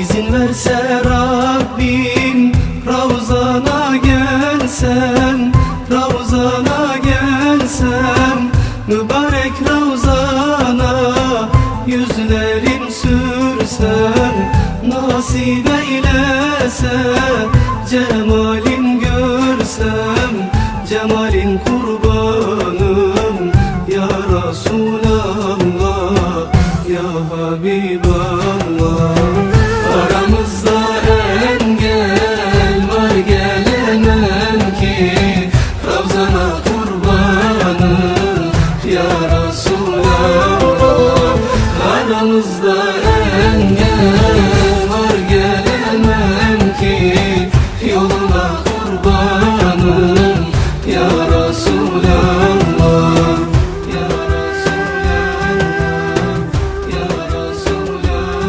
İzin verse Rabbim Ravzana gelsem Ravzana gelsem Mübarek Ravzana Yüzlerim sürsem Nasip eylese Cemalin görsem Cemalin kurbanım Ya Resulallah Ya Habiballah aramızda engel var gelemem ki Yoluna kurbanım ya Resul